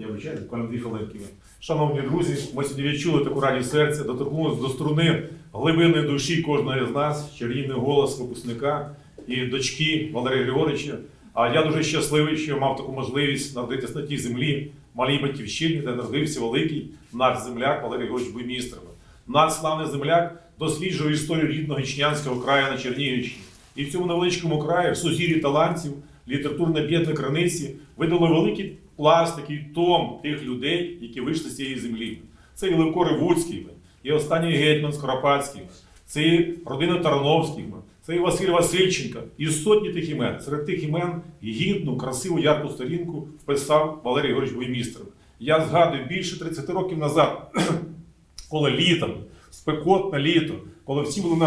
Я вибачаю, буквально дві хвилинки. Шановні друзі, ми сьогодні відчули таку радість серця, доторкнулися до струни глибинної душі кожного з нас, чарівний голос випускника і дочки Валерія Григоровича. А я дуже щасливий, що мав таку можливість народитися на тій землі, малій батьківщині, де народився великий наш земляк Валерій Григорович Буймістров. Наш славний земляк досліджує історію рідного Ічнянського краю на Чернігівщині. І в цьому невеличкому краї, в сузір'ї талантів, літературно бідної краниці, видали великий пласт, такий том тих людей, які вийшли з цієї землі. Це і Левко Ревуцький, і останній гетьман Скоропадський, це і родина Тарановських, це і Василь Васильченко, і сотні тих імен. Серед тих імен гідну, красиву, ярку сторінку вписав Валерій Григорович Буймістров. Я згадую більше 30 років назад, коли літом, спекотне літо, коли всі були на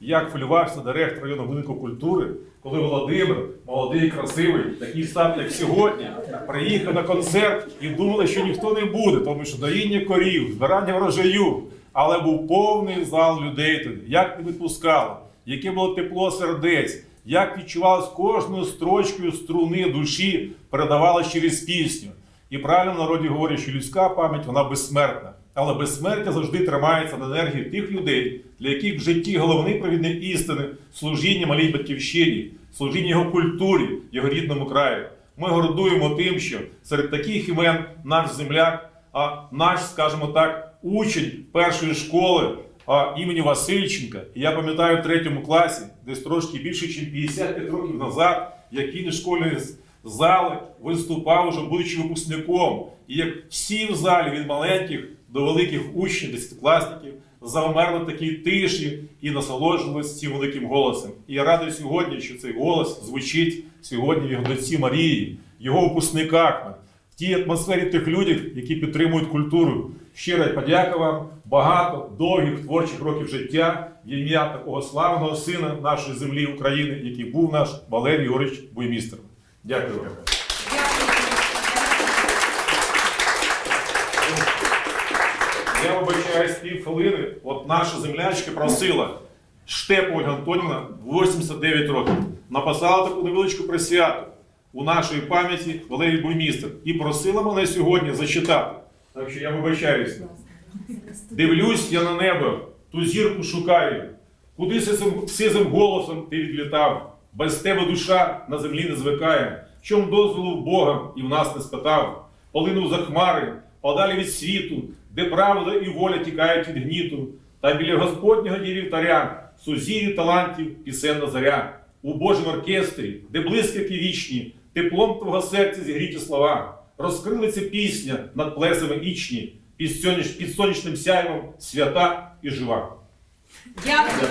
як хвилювався директор районного будинку культури, коли Володимир, молодий, красивий, такий став, як сьогодні, приїхав на концерт і думали, що ніхто не буде, тому що доїння корів, збирання врожаю, але був повний зал людей тоді, як не відпускало, яке було тепло сердець, як відчувалось кожною строчкою струни душі, передавалось через пісню. І правильно в народі говорять, що людська пам'ять вона безсмертна. Але безсмертя завжди тримається на енергії тих людей, для яких в житті головний провідник істини служіння малій батьківщині, служіння його культурі, його рідному краю. Ми гордуємо тим, що серед таких імен наш земляк, а наш, скажімо так, учень першої школи а, імені Васильченка. І я пам'ятаю в третьому класі, десь трошки більше, ніж 55 років назад, як він із школьної зали виступав уже будучи випускником. І як всі в залі від маленьких до великих учнів, десятикласників, завмерли такій тиші і насолоджувалися цим великим голосом. І я радий сьогодні, що цей голос звучить сьогодні в його дочці Марії, його випускниках, в тій атмосфері тих людей, які підтримують культуру. Щира подяка вам, багато довгих творчих років життя в ім'я такого славного сина нашої землі України, який був наш Валерій Григорович Буймістров. Дякую вам. Я вибачаюсь хвилини. От наша землячка просила Штеп Ольга Антонівна 89 років. Написала таку невеличку присвяту у нашій пам'яті Валерій Буймістр і просила мене сьогодні зачитати. Так що я вибачаюся. Дивлюсь я на небо, ту зірку шукаю. Куди сизим, голосом ти відлітав? Без тебе душа на землі не звикає. Чом дозволу Бога і в нас не спитав? Полинув за хмари, подалі від світу, де правда і воля тікають від гніту. Та біля Господнього є вівтаря, сузір'ї талантів пісенна заря. У Божому оркестрі, де блискавки вічні, теплом твого серця зігріті слова. Розкрилиться пісня над плесами ічні, під сонячним сяйвом свята і жива. Дякую.